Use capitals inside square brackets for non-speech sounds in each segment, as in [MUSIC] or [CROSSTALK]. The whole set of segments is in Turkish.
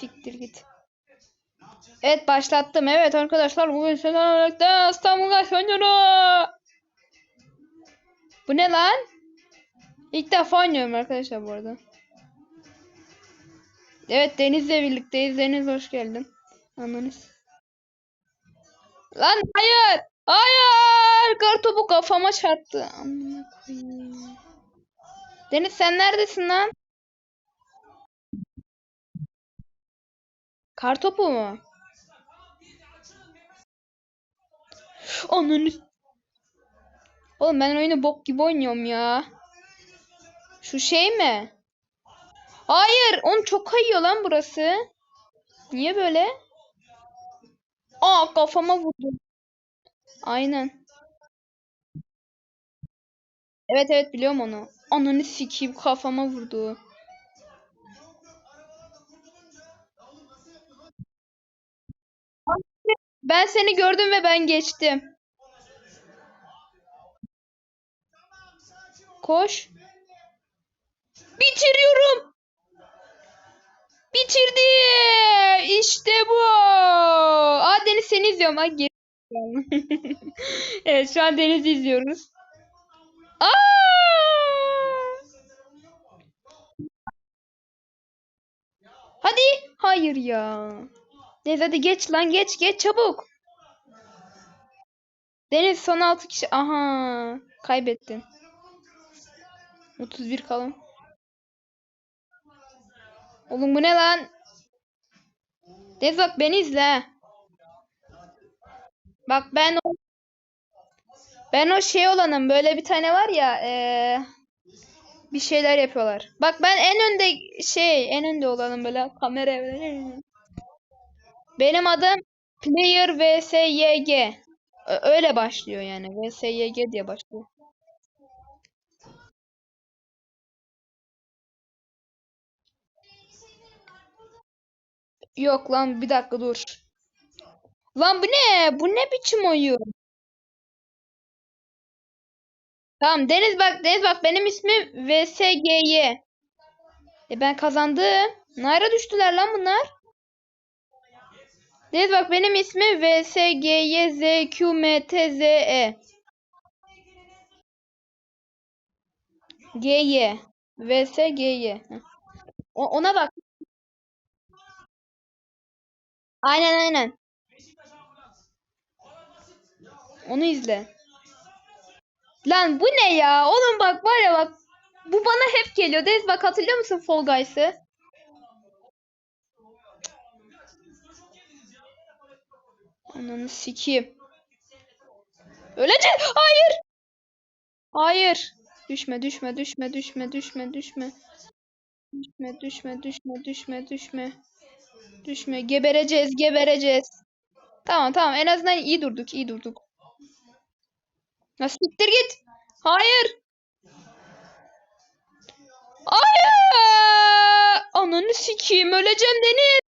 Siktir git. Evet başlattım. Evet arkadaşlar bugün sizlerle birlikte İstanbul'a oynuyoruz. Bu ne lan? İlk defa oynuyorum arkadaşlar bu arada. Evet Deniz'le birlikteyiz. Deniz hoş geldin. Anladınız. Lan hayır. Hayır. Kartopu kafama çarptı. Deniz sen neredesin lan? Kartopu mu? Ananı. Oğlum ben oyunu bok gibi oynuyorum ya. Şu şey mi? Hayır, on çok kayıyor lan burası. Niye böyle? Aa kafama vurdu. Aynen. Evet evet biliyorum onu. Ananı sikeyim kafama vurdu. Ben seni gördüm ve ben geçtim. Koş. Bitiriyorum. Bitirdi. İşte bu. Aa Deniz seni izliyorum. Ay geri. [LAUGHS] evet şu an Deniz'i izliyoruz. Aa! Hadi. Hayır ya. Deniz hadi geç lan geç geç çabuk. Deniz son 6 kişi. Aha. Kaybettin. 31 kalın. Oğlum bu ne lan? Deniz bak beni izle. Bak ben o ben o şey olanım. Böyle bir tane var ya eee, bir şeyler yapıyorlar. Bak ben en önde şey en önde olanım böyle kamera böyle. Benim adım Player VSYG. Öyle başlıyor yani. VSYG diye başlıyor. Yok lan bir dakika dur. Lan bu ne? Bu ne biçim oyun? Tamam Deniz bak Deniz bak benim ismim VSGY. E ben kazandım. Nereye düştüler lan bunlar? Deniz bak benim ismim VSGYZQMTZE. GY. VSGY. Ona bak. Aynen aynen. Onu izle. Lan bu ne ya? Oğlum bak var ya bak. Bu bana hep geliyor. Deniz bak hatırlıyor musun Fall Guys'ı? Ananı sikeyim. Öleceğim. Hayır. Hayır. Düşme düşme düşme düşme düşme düşme. Düşme düşme düşme düşme düşme. Düşme. Gebereceğiz gebereceğiz. Tamam tamam en azından iyi durduk iyi durduk. Ya siktir git. Hayır. Hayır. Ananı sikeyim öleceğim Deniz.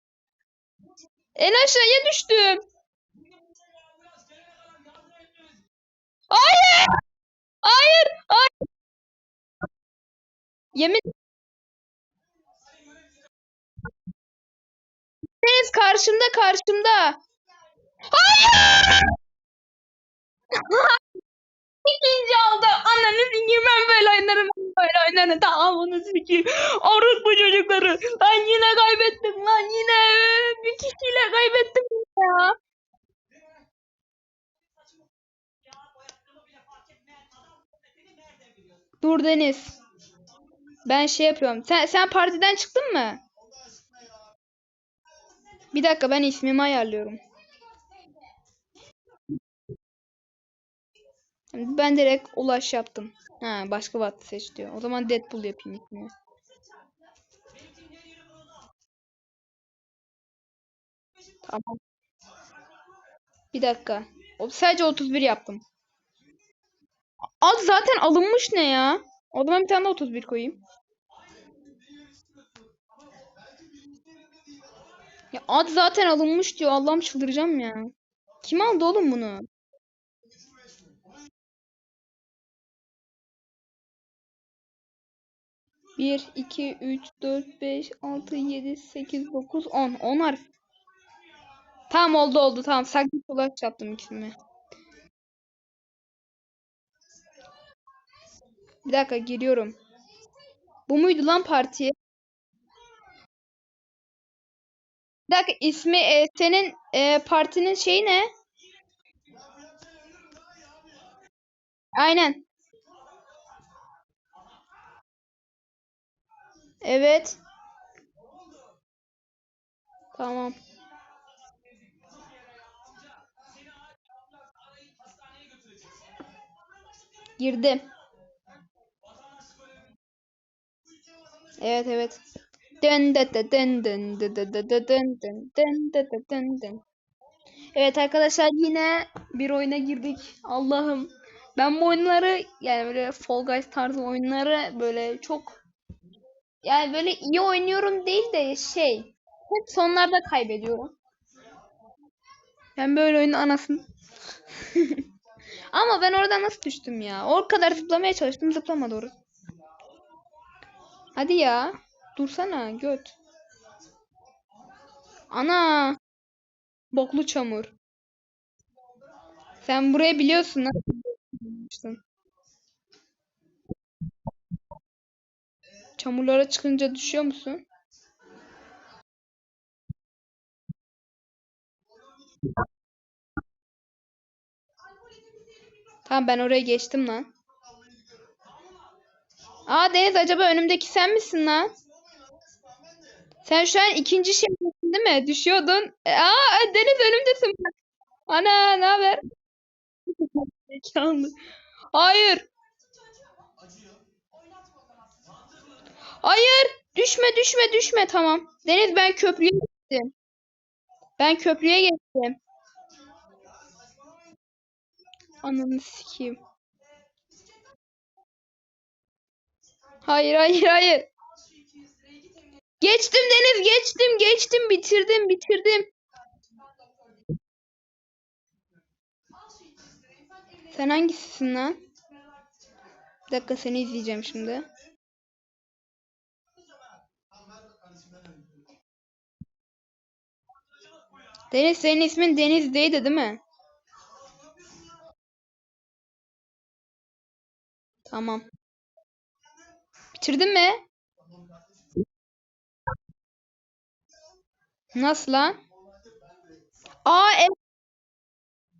En aşağıya düştüm. Hayır. Hayır. Hayır. Yemin Deniz karşımda karşımda. Hayır. İkinci oldu. Ananı sikeyim ben böyle oynarım. ben Böyle oynarım. Tamam onu sikeyim. bu çocukları. Lan yine kaybettim lan yine. Bir kişiyle kaybettim ya. Dur Deniz. Ben şey yapıyorum. Sen sen partiden çıktın mı? Bir dakika ben ismimi ayarlıyorum. Ben direkt ulaş yaptım. Ha başka watt seç diyor. O zaman Deadpool yapayım ismini. Tamam. Bir dakika. Sadece 31 yaptım. Ad zaten alınmış ne ya? O zaman bir tane de 31 koyayım. Ya ad zaten alınmış diyor. Allah'ım çıldıracağım ya. Kim aldı oğlum bunu? 1, 2, 3, 4, 5, 6, 7, 8, 9, 10. 10 harf. Tamam oldu oldu tamam. Saklı kulaç yaptım ikisini. Bir dakika giriyorum. Bu muydu lan partiye? Bir dakika ismi e, senin e, partinin şeyi ne? Aynen. Evet. Tamam. Girdim. Evet evet. Dın dı dı dın dın dı dı dı dı dın dın dın dı dı dın dın. Evet arkadaşlar yine bir oyuna girdik. Allah'ım. Ben bu oyunları yani böyle Fall Guys tarzı oyunları böyle çok yani böyle iyi oynuyorum değil de şey hep sonlarda kaybediyorum. Ben böyle oyunun anasını. [LAUGHS] Ama ben orada nasıl düştüm ya? O kadar zıplamaya çalıştım zıplamadı orası. Hadi ya. Dursana göt. Ana. Boklu çamur. Sen burayı biliyorsun. Nasıl Çamurlara çıkınca düşüyor musun? Tamam ben oraya geçtim lan. Aa Deniz acaba önümdeki sen misin lan? Sen şu an ikinci şeydesin değil mi? Düşüyordun. E, Aa Deniz önümdesin. Ana ne haber? Hayır. Hayır. Düşme düşme düşme tamam. Deniz ben köprüye geçtim. Ben köprüye geçtim. Ananı sikeyim. Hayır hayır hayır. Geçtim Deniz geçtim geçtim bitirdim bitirdim. Sen hangisisin lan? Bir dakika seni izleyeceğim şimdi. Deniz senin ismin Deniz değildi değil mi? Tamam. Bitirdin mi? Nasıl lan? Aa evet.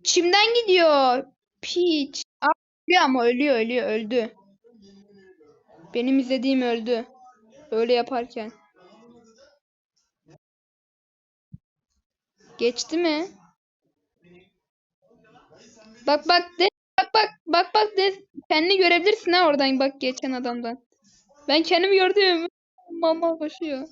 Çimden gidiyor. Piç. Aa, ölüyor ama ölüyor ölüyor öldü. Benim izlediğim öldü. Öyle yaparken. Geçti mi? Bak bak de bak bak bak bak de kendini görebilirsin ha oradan bak geçen adamdan. Ben kendimi gördüm. Mama koşuyor.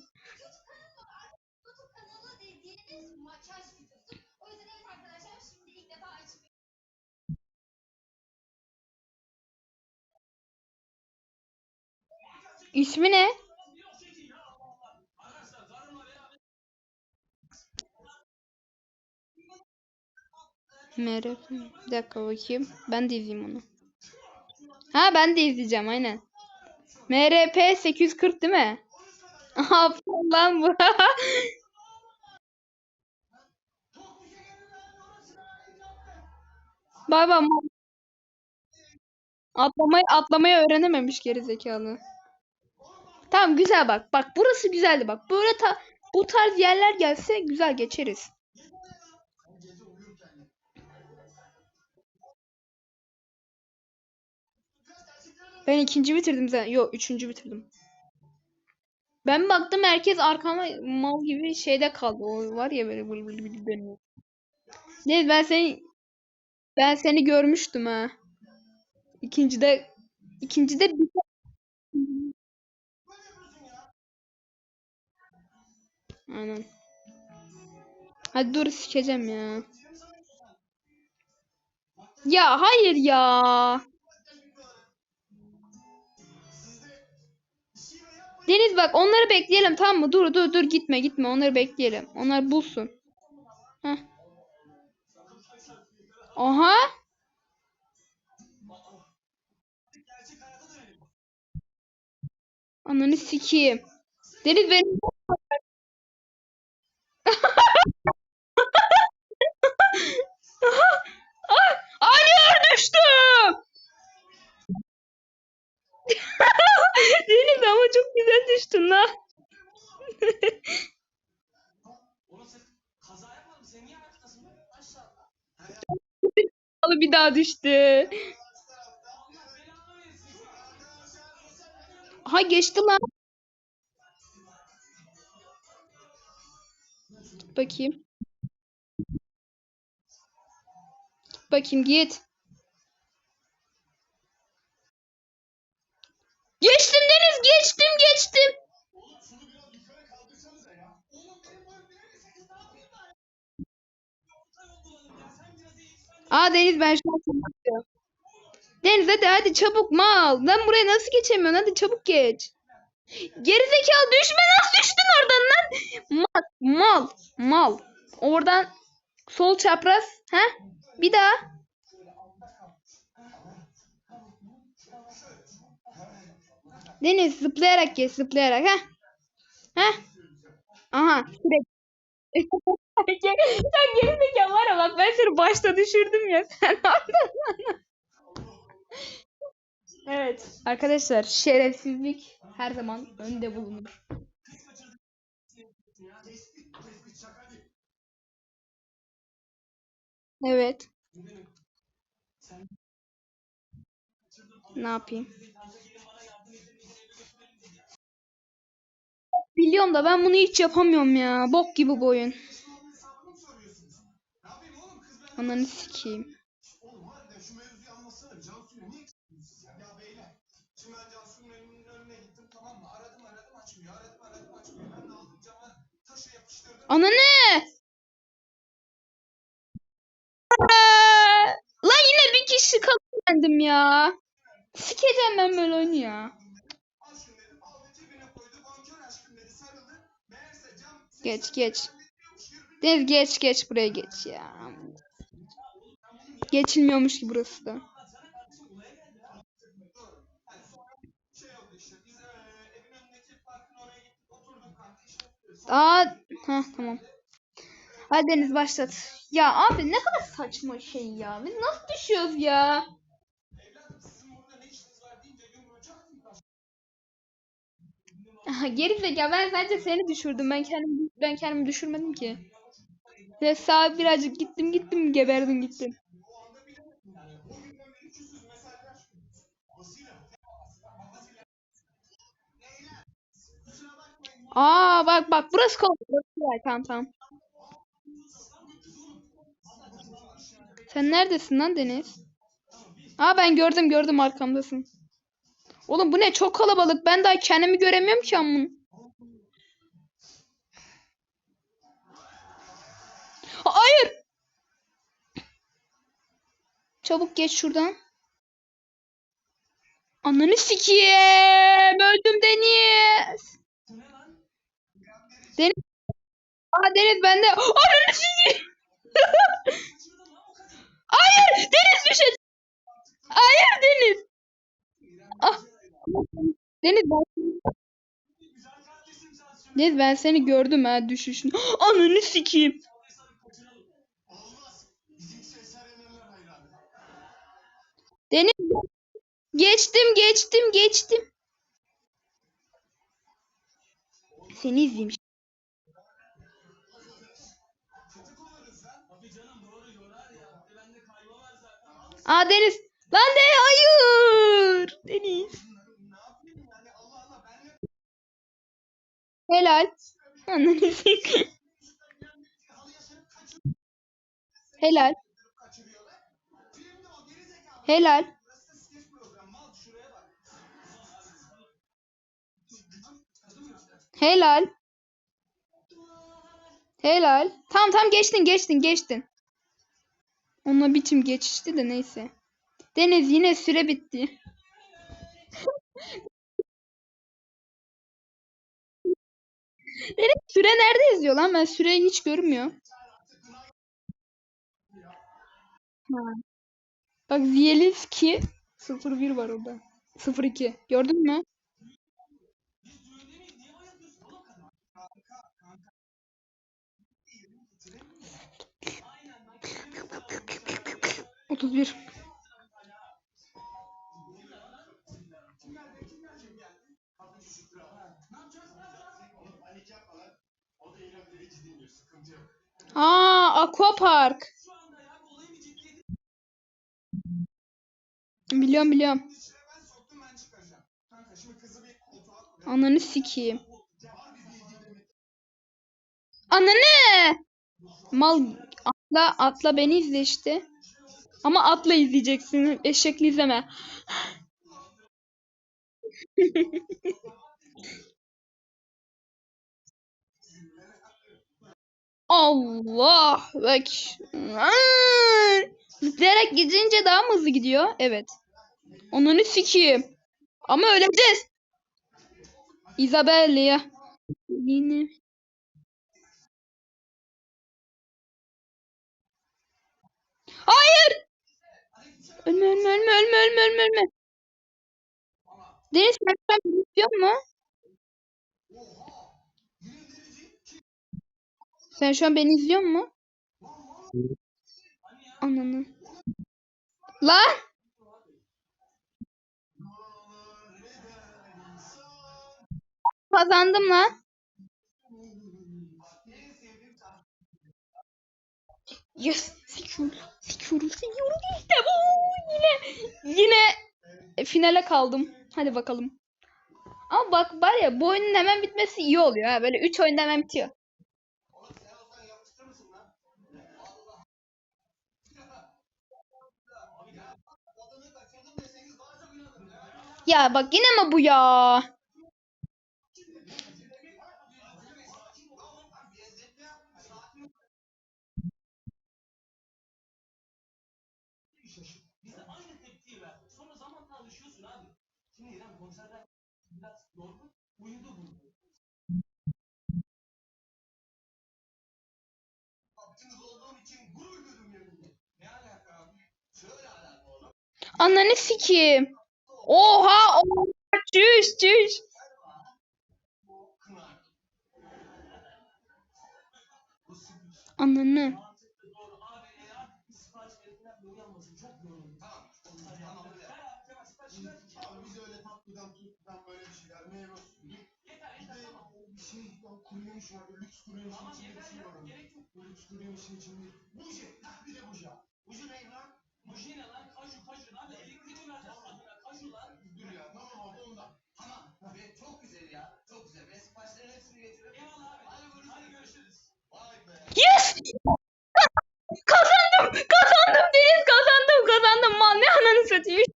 İsmi ne? Merhaba. Bir dakika bakayım. Ben de izleyeyim onu. Ha ben de izleyeceğim aynen. MRP 840 değil mi? [LAUGHS] Aferin lan bu. [LAUGHS] Baba atlamayı atlamayı öğrenememiş geri zekalı. Tamam güzel bak. Bak burası güzeldi bak. Böyle ta bu tarz yerler gelse güzel geçeriz. Ben ikinci bitirdim zaten. Yok üçüncü bitirdim. Ben baktım herkes arkama mal gibi şeyde kaldı. O var ya böyle bıl bıl bıl dönüyor. Ne ben seni ben seni görmüştüm ha. İkincide ikincide bir Aynen. Hadi dur sikeceğim ya. Ya hayır ya. Deniz bak onları bekleyelim tamam mı? Dur dur dur gitme gitme onları bekleyelim. Onlar bulsun. Heh. Aha. Ananı sikeyim. Deniz benim. Çok güzel düştün. Alı bir daha düştü. Ha geçti lan. Git bakayım. Git bakayım git. Geçtim Deniz geçtim geçtim. Aa Deniz ben şu an sana bakıyorum. Deniz hadi hadi çabuk mal. Ben buraya nasıl geçemiyorum? Hadi çabuk geç. Gerizekalı düşme nasıl düştün oradan lan? Mal mal mal. Oradan sol çapraz. Ha? Bir daha. Deniz zıplayarak geç zıplayarak ha. Ha? Aha. Sürekli. Sen gerizekalı var ya bak ben seni başta düşürdüm ya. Sen. Evet. Arkadaşlar şerefsizlik her zaman önde bulunur. Evet. Ne yapayım? Biliyorum da ben bunu hiç yapamıyorum ya. Bok gibi bu oyun. Ananı sikeyim. Ananı! Lan yine bir kişi kaldım ya. Sikeceğim ben böyle oyunu ya. Geç geç. Deniz geç geç buraya geç ya. Geçilmiyormuş ki burası da. Aa, ha tamam. Hadi Deniz başlat. Ya abi ne kadar saçma şey ya. Biz nasıl düşüyoruz ya? [LAUGHS] geri zekalı ben sadece seni düşürdüm. Ben kendim ben kendimi düşürmedim ki. Ve sağa birazcık gittim gittim geberdin gittin. Aa bak bak burası kolay. Burası kolay tamam tamam. Sen neredesin lan Deniz? Aa ben gördüm gördüm arkamdasın. Oğlum bu ne çok kalabalık. Ben daha kendimi göremiyorum ki amın. Hayır. Çabuk geç şuradan. Ananı sikeyim. Öldüm Deniz. Deniz. Aa Deniz bende. Ananı sikeyim. [LAUGHS] Hayır Deniz düşecek. Hayır Deniz. Ah. Deniz ben Deniz ben seni gördüm ha düşüşün. [GASPS] Ananı sikeyim. Deniz geçtim geçtim geçtim. Seni izleyeyim. Aa Deniz. Lan de hayır. Deniz. Helal. Helal. Helal. Helal. Helal. Tamam tamam geçtin geçtin geçtin. Onunla biçim geçişti de neyse. Deniz yine süre bitti. [LAUGHS] Benim süre nerede yazıyor lan? Ben süreyi hiç görmüyor. Ha. Bak Zielinski 01 var orada. 02. Gördün mü? Otuz bir. Aa, Aquapark. Biliyorum biliyorum. Ananı sikeyim. Ananı! Mal atla atla beni izle işte. Ama atla izleyeceksin. Eşekli izleme. [LAUGHS] Allah bak. Zıplayarak gidince daha mı hızlı gidiyor? Evet. Onunu sikeyim. Ama öleceğiz. Isabella. Yine. Hayır. Ölme ölme ölme ölme ölme ölme ölme. Deniz beni izliyor mu? Sen şu an beni izliyor mu? Ananı. Lan! Kazandım lan. Yes. Sekiyorum. Sekiyorum. Sekiyorum. İşte bu. Yine. Yine finale kaldım. Hadi bakalım. Ama bak var ya bu oyunun hemen bitmesi iyi oluyor. Ha. Böyle 3 oyunda hemen bitiyor. Ya bak yine mi bu ya? Ananı sikeyim. Oha! Oha! Çüş çüş. Ananı. Öyle tatlıdan tuttudan böyle bir de bir şey var. Lüks bir şey var. Bu Lüks. Buji. Ha bir de buji. Buji ne lan? Buji ne lan? Kaju kaju. Lan elektrik mi lan. Dur ya tamam abi ondan. Tamam. Ve çok güzel ya. Çok güzel. Ben siparişlerin hepsini getiririm. Eyvallah abi. Hadi görüşürüz. Hadi görüşürüz. Vay be. Yes! Kazandım! Kazandım Deniz kazandım kazandım. Mal ne ananı satayım.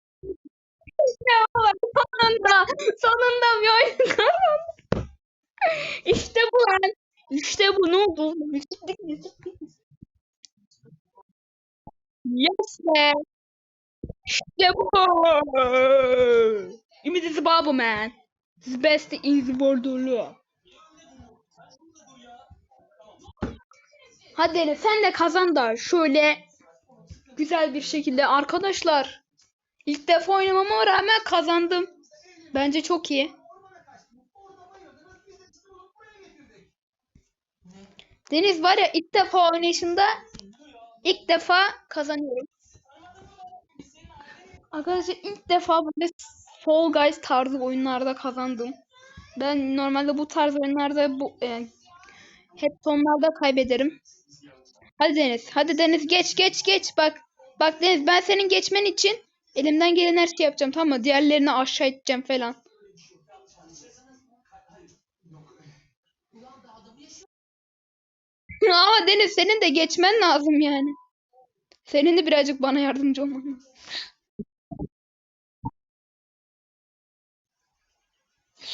İşte bu bak, sonunda. Sonunda bir oyun kazandım. İşte bu lan. İşte bu ne oldu? Yes be. İşte bu. Ümit is Babu man. His best in the world. Hadi Elif sen de kazan da şöyle güzel bir şekilde arkadaşlar. İlk defa oynamama rağmen kazandım. Bence çok iyi. Deniz var ya ilk defa oynayışında ilk defa kazanıyorum. Arkadaşlar ilk defa böyle Fall Guys tarzı oyunlarda kazandım. Ben normalde bu tarz oyunlarda bu e, hep sonlarda kaybederim. Hadi Deniz, hadi Deniz geç geç geç bak. Bak Deniz ben senin geçmen için elimden gelen her şeyi yapacağım tamam mı? Diğerlerini aşağı iteceğim falan. [LAUGHS] Ama Deniz senin de geçmen lazım yani. Senin de birazcık bana yardımcı olman lazım.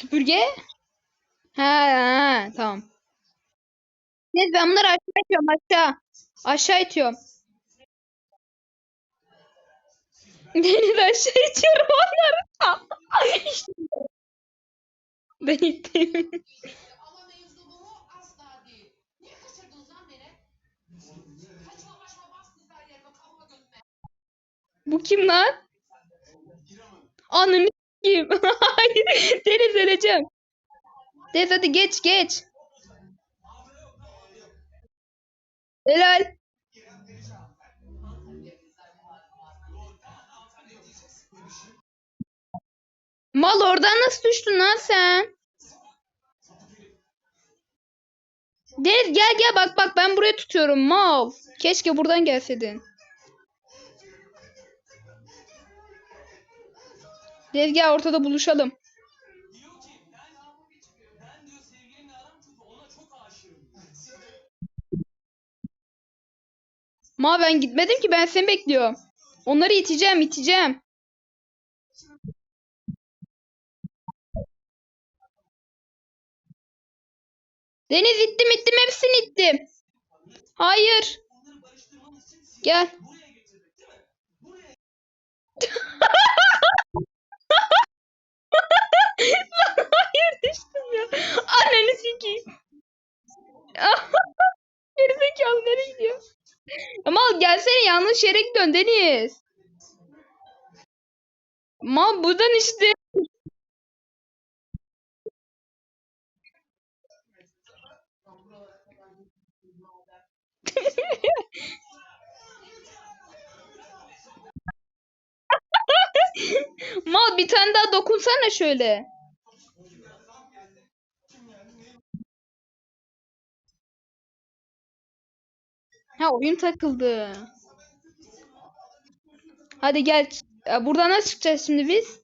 Süpürge? Ha, ha tamam. Deniz ben bunları aşağı itiyorum aşağı. Aşağı itiyorum. [LAUGHS] Deniz aşağı itiyorum onları. [LAUGHS] Ben ittim. Bu kim lan? Ananı kim? [LAUGHS] Hayır. Deniz öleceğim. Deniz hadi geç geç. Helal. Mal oradan nasıl düştün lan sen? Dev gel gel bak bak ben buraya tutuyorum mal. Keşke buradan gelseydin. Ona çok aşığım. Ma ben gitmedim ki ben seni bekliyorum. Onları iteceğim iteceğim. Deniz ittim ittim hepsini ittim. Hayır. Gel. [LAUGHS] [LAUGHS] Buraya Hayır düştüm ya. Anneni sikeyim. [LAUGHS] Gerizekalı nereye gidiyor? Ama gelsene yanlış yere gidiyorsun Deniz. Mal buradan işte. [LAUGHS] Bir tane daha dokunsana şöyle. Ha oyun takıldı. Hadi gel. Buradan nasıl çıkacağız şimdi biz?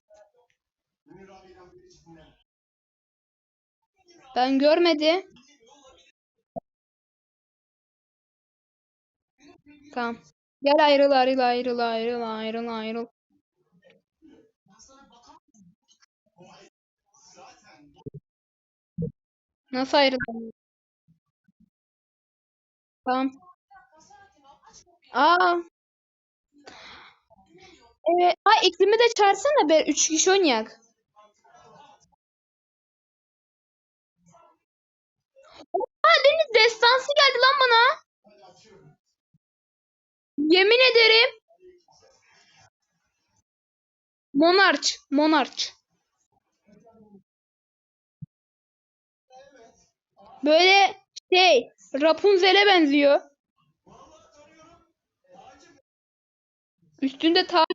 Ben görmedi. Tamam. Gel ayrıl ayrıl ayrıl ayrıl ayrıl ayrıl. Nasıl ayrıl? Tamam. Aa. Evet. Ha iklimi de çağırsana be. Üç kişi oynayak. Aa Deniz destansı geldi lan bana. Yemin ederim. Monarch. Monarch. Böyle şey Rapunzel'e benziyor. Üstünde taç.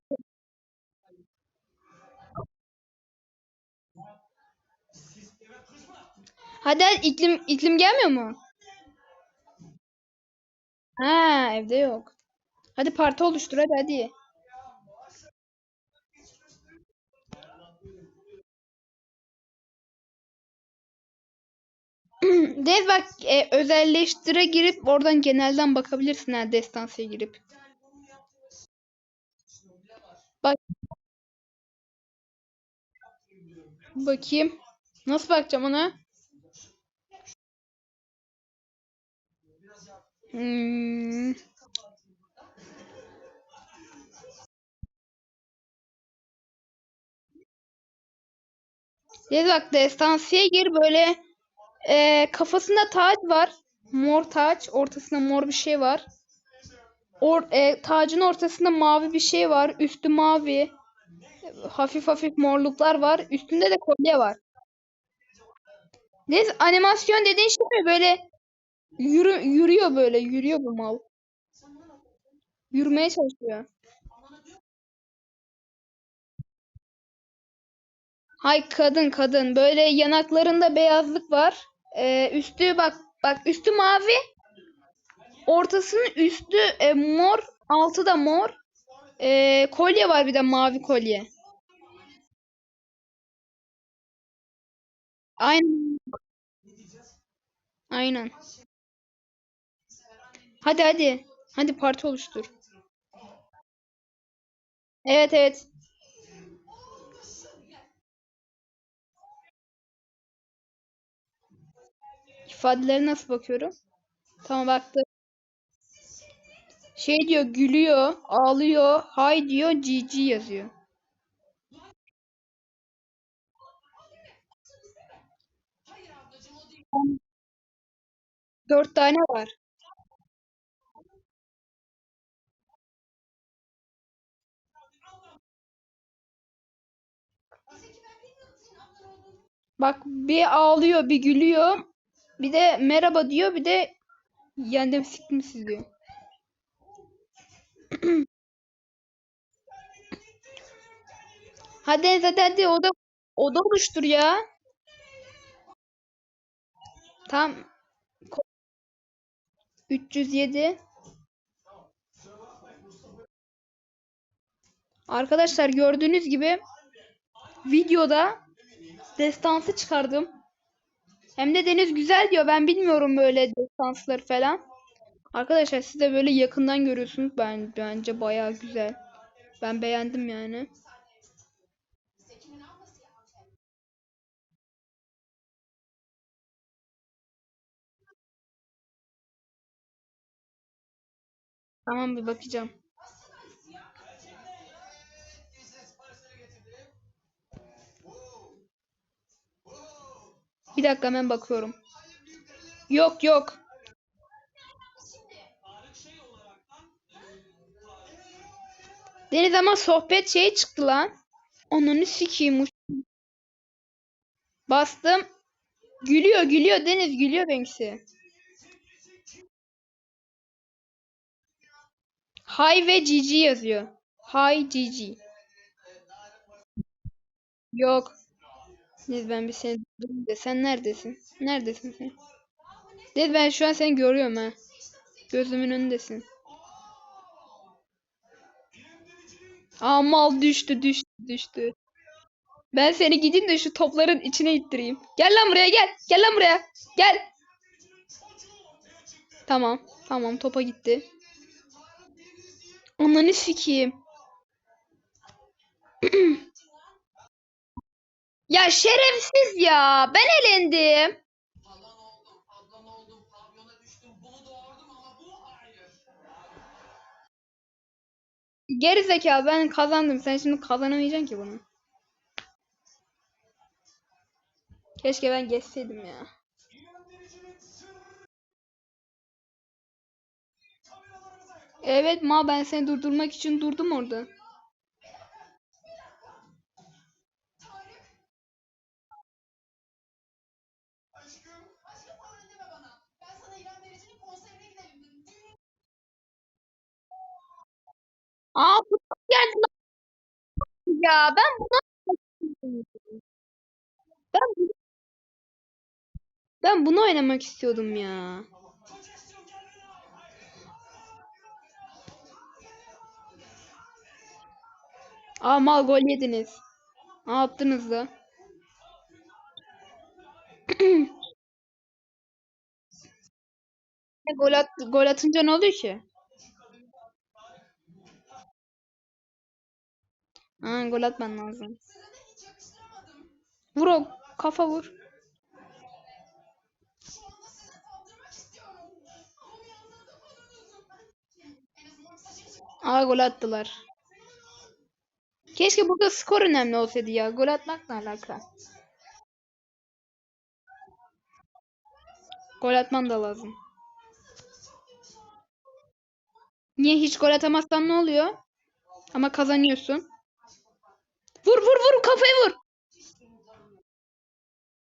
Hadi iklim iklim gelmiyor mu? Ha evde yok. Hadi parti oluştur hadi hadi. [CLEARS THROAT] Dev bak e, özelleştire girip oradan genelden bakabilirsin ha destansıya girip. Bak. Bakayım. Nasıl bakacağım ona? Hmm. Dev bak destansıya gir böyle e, kafasında taç var. Mor taç. Ortasında mor bir şey var. Or, e, tacın ortasında mavi bir şey var. Üstü mavi. Hafif hafif morluklar var. Üstünde de kolye var. Ne animasyon dediğin şey mi? Böyle yürü, yürüyor böyle. Yürüyor bu mal. Yürümeye çalışıyor. Hay kadın kadın. Böyle yanaklarında beyazlık var. Ee, üstü bak bak üstü mavi. Ortasının üstü e, mor. Altı da mor. Ee, kolye var bir de mavi kolye. Aynen. Aynen. Hadi hadi. Hadi parti oluştur. Evet evet. İfadeleri nasıl bakıyorum? Tamam baktım. Şey diyor gülüyor, ağlıyor, hay diyor, GG yazıyor. Dört tane var. Bak bir ağlıyor, bir gülüyor. Bir de merhaba diyor, bir de yendim siktim sizi diyor. [CLEARS THROAT] Hadi hadi hadi oda oda oluştur ya. Tam 307 Arkadaşlar gördüğünüz gibi videoda destansı çıkardım. Hem de Deniz güzel diyor. Ben bilmiyorum böyle destansları falan. Arkadaşlar siz de böyle yakından görüyorsunuz. Ben bence bayağı güzel. Ben beğendim yani. Tamam bir bakacağım. Bir dakika hemen bakıyorum. Yok yok. Deniz ama sohbet şey çıktı lan. Onunu sikeyim. Bastım. Gülüyor gülüyor Deniz gülüyor benimkisi. Hi ve GG yazıyor. Hi GG. Yok. Deniz ben bir seni durdurayım da sen neredesin? Neredesin sen? Deniz ben şu an seni görüyorum ha. Gözümün önündesin. Aa mal düştü düştü düştü. Ben seni gideyim de şu topların içine ittireyim. Gel lan buraya gel. Gel lan buraya. Gel. Tamam. Tamam topa gitti. Ananı sikeyim. [CLEARS THROAT] ya şerefsiz ya. Ben elendim. Falan oldum, ablan oldum, pavyona düştüm, bunu doğurdum ama bu hayır. Geri zekalı ben kazandım. Sen şimdi kazanamayacaksın ki bunu. Keşke ben geçseydim ya. Evet ma ben seni durdurmak için durdum orada. Aa futbol geldi lan. Ya ben buna ben ben bunu oynamak istiyordum ya. Aa mal gol yediniz. Ne yaptınız da? [CLEARS THROAT] gol, at, gol atınca ne oluyor ki? Ha, gol atman lazım. Vur o kafa vur. Aa gol attılar. Keşke burada skor önemli olsaydı ya. Gol atmakla alaka. Gol atman da lazım. Niye hiç gol atamazsan ne oluyor? Ama kazanıyorsun. Vur vur vur kafayı vur.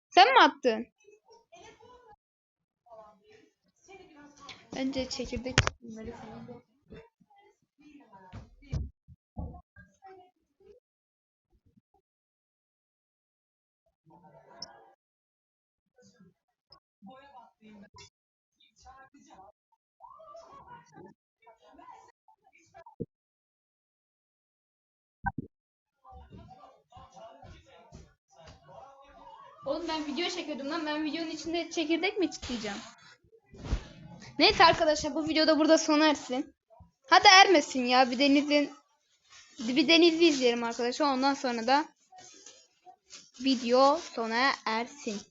Sen mi attın? Bence çekirdek Oğlum ben video çekiyordum lan. Ben videonun içinde çekirdek mi çitleyeceğim? Neyse arkadaşlar bu videoda burada sona ersin. Hadi ermesin ya. Bir denizin bir denizi izleyelim arkadaşlar. Ondan sonra da video sona ersin.